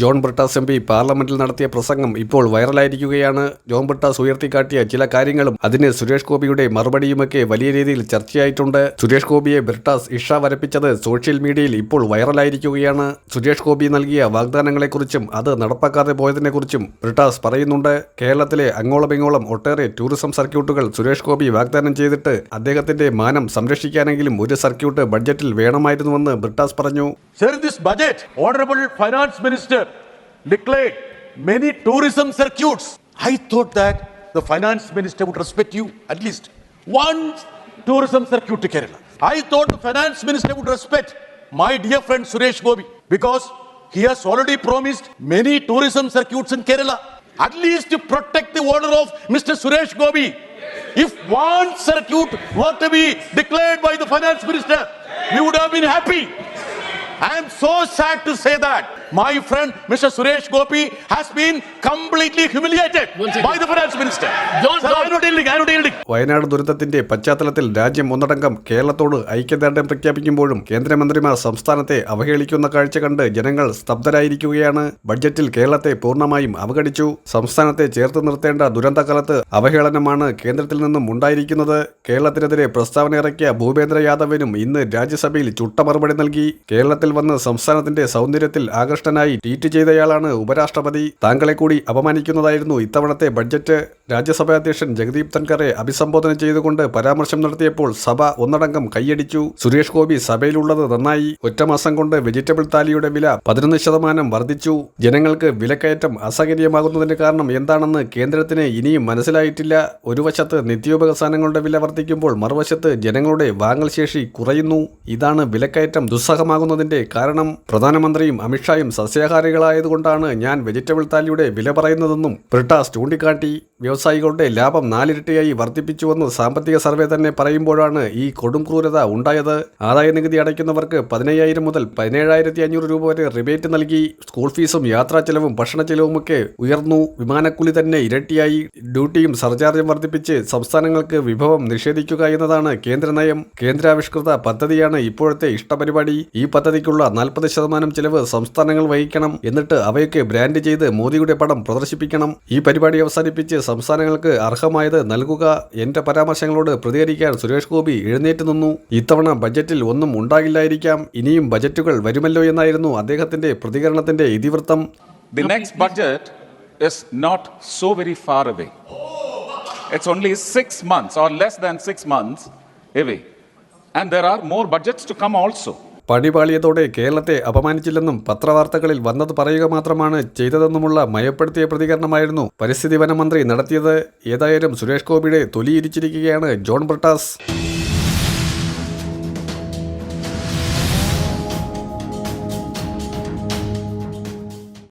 John Brittas M P പാർലമെന്റിൽ നടത്തിയ പ്രസംഗം ഇപ്പോൾ വൈറലായിരിക്കുകയാണ്. ജോൺ ബ്രിട്ടാസ് ഉയർത്തിക്കാട്ടിയ ചില കാര്യങ്ങളും അതിന് സുരേഷ് ഗോപിയുടെ മറുപടിയുമൊക്കെ വലിയ രീതിയിൽ ചർച്ചയായിട്ടുണ്ട്. സുരേഷ് ഗോപിയെ ബ്രിട്ടാസ് ഇഷ വരപ്പിച്ചത് സോഷ്യൽ മീഡിയയിൽ ഇപ്പോൾ വൈറലായിരിക്കുകയാണ്. സുരേഷ് ഗോപി നൽകിയ വാഗ്ദാനങ്ങളെക്കുറിച്ചും അത് നടപ്പാക്കാതെ പോയതിനെക്കുറിച്ചും ബ്രിട്ടാസ് പറയുന്നുണ്ട്. കേരളത്തിലെ അങ്ങോളമിങ്ങോളം ഒട്ടേറെ ടൂറിസം സർക്യൂട്ടുകൾ സുരേഷ് ഗോപി വാഗ്ദാനം ചെയ്തിട്ട് അദ്ദേഹത്തിന്റെ മാനം സംരക്ഷിക്കാനെങ്കിലും ഒരു സർക്യൂട്ട് ബഡ്ജറ്റിൽ വേണമായിരുന്നുവെന്ന് ബ്രിട്ടാസ് പറഞ്ഞു. In this budget, Honorable Finance Minister declared many tourism circuits. I thought that the Finance Minister would respect you at least one tourism circuit to Kerala. I thought the Finance Minister would respect my dear friend Suresh Gobi because he has already promised many tourism circuits in Kerala. At least to protect the order of Mr. Suresh Gobi. If one circuit were to be declared by the Finance Minister, we would have been happy. I am so sad to say that my friend Mr. Suresh Gopi has been completely humiliated by the finance minister. Don't- Sir, I am not yielding. I am not. Wayanad ദുരന്തത്തിന്റെ പശ്ചാത്തലത്തിൽ രാജ്യം ഒന്നടങ്കം കേരളത്തോട് ഐക്യദാർഢ്യം പ്രഖ്യാപിക്കുമ്പോഴും കേന്ദ്രമന്ത്രിമാർ സംസ്ഥാനത്തെ അവഹേളിക്കുന്ന കാഴ്ച കണ്ട് ജനങ്ങൾ സ്തബ്ധരായിരിക്കുകയാണ്. ബഡ്ജറ്റിൽ കേരളത്തെ പൂർണമായും അവഗണിച്ചു. സംസ്ഥാനത്തെ ചേർത്ത് നിർത്തേണ്ട ദുരന്തകാലത്ത് അവഹേളനമാണ് കേന്ദ്രത്തിൽ നിന്നും ഉണ്ടായിരിക്കുന്നത്. കേരളത്തിനെതിരെ പ്രസ്താവന ഇറക്കിയ ഭൂപേന്ദ്ര യാദവിനും ഇന്ന് രാജ്യസഭയിൽ ചുട്ട മറുപടി നൽകി. കേരളത്തിൽ വന്ന് സംസ്ഥാനത്തിന്റെ സൗന്ദര്യത്തിൽ ആകൃഷ്ടനായി ട്വീറ്റ് ചെയ്തയാളാണ് ഉപരാഷ്ട്രപതി. താങ്കളെ കൂടി അപമാനിക്കുന്നതായിരുന്നു ഇത്തവണത്തെ ബഡ്ജറ്റ്. രാജ്യസഭാ അധ്യക്ഷൻ ജഗദീപ് തൻകറെ അഭിസംബോധന ചെയ്തുകൊണ്ട് പരാമർശം നടത്തിയപ്പോൾ സഭ ഒന്നടങ്കം കൈയടിച്ചു. സുരേഷ് ഗോപി സഭയിലുള്ളത് നന്നായി. ഒറ്റമാസം കൊണ്ട് വെജിറ്റബിൾ താലിയുടെ വില പതിനൊന്ന് ശതമാനം വർദ്ധിച്ചു. ജനങ്ങൾക്ക് വിലക്കയറ്റം അസഹനീയമാകുന്നതിന്റെ കാരണം എന്താണെന്ന് കേന്ദ്രത്തിന് ഇനിയും മനസ്സിലായിട്ടില്ല. ഒരു വശത്ത് നിത്യോപക സാധനങ്ങളുടെ വില വർദ്ധിക്കുമ്പോൾ മറുവശത്ത് ജനങ്ങളുടെ വാങ്ങൽ ശേഷി കുറയുന്നു. ഇതാണ് വിലക്കയറ്റം ദുസ്സഹമാകുന്നതിന്റെ കാരണം. പ്രധാനമന്ത്രിയും അമിത്ഷായും സസ്യാഹാരികളായതുകൊണ്ടാണ് ഞാൻ വെജിറ്റബിൾ താലിയുടെ വില പറയുന്നതെന്നും ബ്രിട്ടാസ് ചൂണ്ടിക്കാട്ടി. വ്യവസായികളുടെ ലാഭം നാലിരട്ടിയായി വർദ്ധിപ്പിച്ചുവെന്ന് സാമ്പത്തിക സർവേ തന്നെ പറയുമ്പോഴാണ് ഈ കൊടും ക്രൂരത ഉണ്ടായത്. ആദായ നികുതി അടയ്ക്കുന്നവർക്ക് പതിനയ്യായിരം മുതൽ പതിനേഴായിരത്തി അഞ്ഞൂറ് രൂപ വരെ റിബേറ്റ് നൽകി. സ്കൂൾ ഫീസും യാത്രാ ചെലവും ഭക്ഷണ ചെലവുമൊക്കെ ഉയർന്നു. വിമാനക്കൂലി തന്നെ ഇരട്ടിയായി. ഡ്യൂട്ടിയും സർചാർജും വർദ്ധിപ്പിച്ച് സംസ്ഥാനങ്ങൾക്ക് വിഭവം നിഷേധിക്കുക എന്നതാണ് കേന്ദ്ര നയം. കേന്ദ്രാവിഷ്കൃത പദ്ധതിയാണ് ഇപ്പോഴത്തെ ഇഷ്ടപരിപാടി. ഈ പദ്ധതിക്കുള്ള നാൽപ്പത് ശതമാനം ചെലവ് സംസ്ഥാനങ്ങൾ വഹിക്കണം എന്നിട്ട് അവയൊക്കെ ബ്രാൻഡ് ചെയ്ത് മോദിയുടെ പടം പ്രദർശിപ്പിക്കണം. ഈ പരിപാടി അവസാനിപ്പിച്ച് സംസ്ഥാനങ്ങൾക്ക് അർഹമായത് നൽകുക എന്റെ പരാമർശങ്ങളോട് പ്രതികരിക്കാൻ സുരേഷ് ഗോപി എഴുന്നേറ്റ് നിന്നു ഇത്തവണ ബജറ്റിൽ ഒന്നും ഉണ്ടാകില്ലായിരിക്കാം ഇനിയും ബജറ്റുകൾ വരുമല്ലോ എന്നായിരുന്നു അദ്ദേഹത്തിന്റെ പ്രതികരണത്തിന്റെ ഇതിവൃത്തം It's only six months or less than six months away. And there are more budgets to come also. പണിപാളിയതോടെ കേരളത്തെ അപമാനിച്ചില്ലെന്നും പത്രവാർത്തകളിൽ വന്നത് പറയുക മാത്രമാണ് ചെയ്തതെന്നുമുള്ള മയപ്പെടുത്തിയ പ്രതികരണമായിരുന്നു പരിസ്ഥിതി വനമന്ത്രി നടത്തിയത്. ഏതായാലും സുരേഷ് ഗോപിയുടെ തൊലിയിരിച്ചിരിക്കുകയാണ് ജോൺ ബ്രിട്ടാസ്.